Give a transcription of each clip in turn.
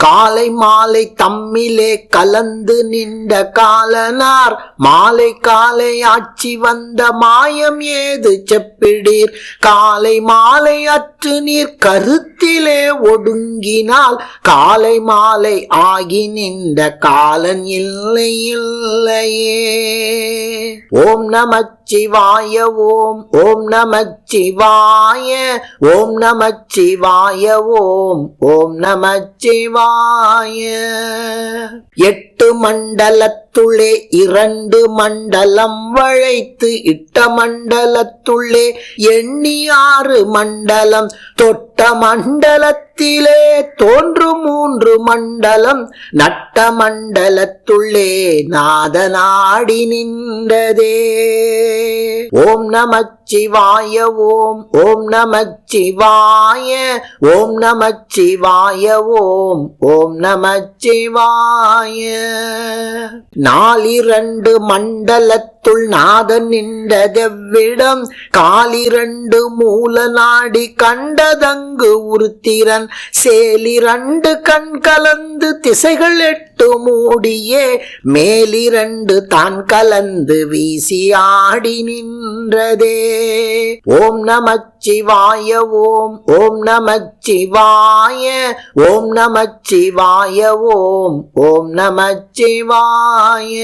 காலை மாலை தம்மிலே கலந்து நின்ற காலனார். மாலை காலை ஆட்சி வந்த மாயம் ஏது செப்பிடீர். காலை மாலை அற்று நீர் கருத்திலே ஒடுங்கினால். காலை மாலை ஆகி நின்ற காலன் இல்லை இல்லையே. ஓம் நமச்சிவாய ஓம் ஓம் நமச்சிவாய ஓம் நமச்சிவாய ஓம் ஓம் நமச்சிவாய எட்டு மண்டலத்துள்ளே இரண்டு மண்டலம் வளைத்து இட்ட மண்டலத்துள்ளே எண்ணி ஆறு மண்டலம் தொட்ட மண்டலத்து மண்டலத்திலே தோன்று மூன்று மண்டலம். நட்ட மண்டலத்துள்ளே நாதநாடி நின்றதே. ஓம் நமச்சிவாய ஓம் ஓம் நமச்சிவாய ஓம் நமச்சிவாய ஓம் ஓம் நமச்சிவாய. நாலிரண்டு மண்டலத்துள் நாதன் நின்றதெவ்விடம் காலிரண்டு மூல நாடி கண்டதங்கு உருத்திரன் சேலிரண்டு கண் கலந்து திசைகள் எட்டு மூடியே மேலிரண்டு தான் கலந்து வீசி ஆடி நின்றதே. ஓம் நமச்சிவாய ஓம் ஓம் நமச்சிவாய ஓம் நமச்சிவாய ஓம் ஓம் நமச்சிவாய.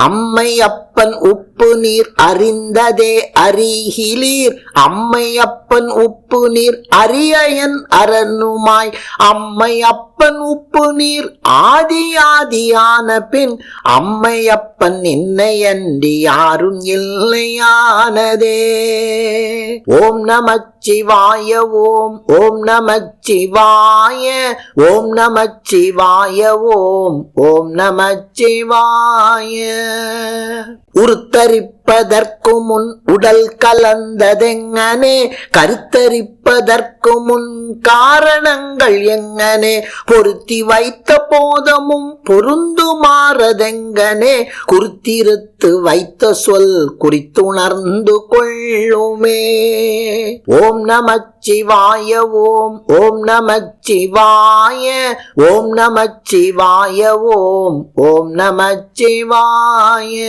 அம்மை அப்பன் உப்பு நீர் அறிந்ததே அறிகிலீர் அம்மை அப்பன் உப்பு நீர் அரியயன் அரணுமாய் அம்மை அப்பன் உப்பு நீர் ஆதி ஆதியான பின். அம்மை அப்பன் என்னையன்றி யாரும் இல்லையானதே. ஓம் நமச்சிவாய ஓம் ஓம் நமச்சிவாய ஓம் நமச்சிவாய ஓம் ஓம் நமச்சிவாய உருத்தரிப்பதற்கு முன் உடல் கலந்ததெங்கனே? கருத்தரிப்பதற்கு முன் காரணங்கள் எங்கனே? பொருத்தி வைத்த போதமும் பொருந்துமாறதெங்கனே குறித்திருத்து வைத்த சொல் குறித்துணர்ந்து கொள்ளுமே. ஓம் நமச்சிவாய ஓம் ஓம் நமச்சிவாய ஓம் நமச்சிவாய ஓம் ஓம் நமச்சிவாய.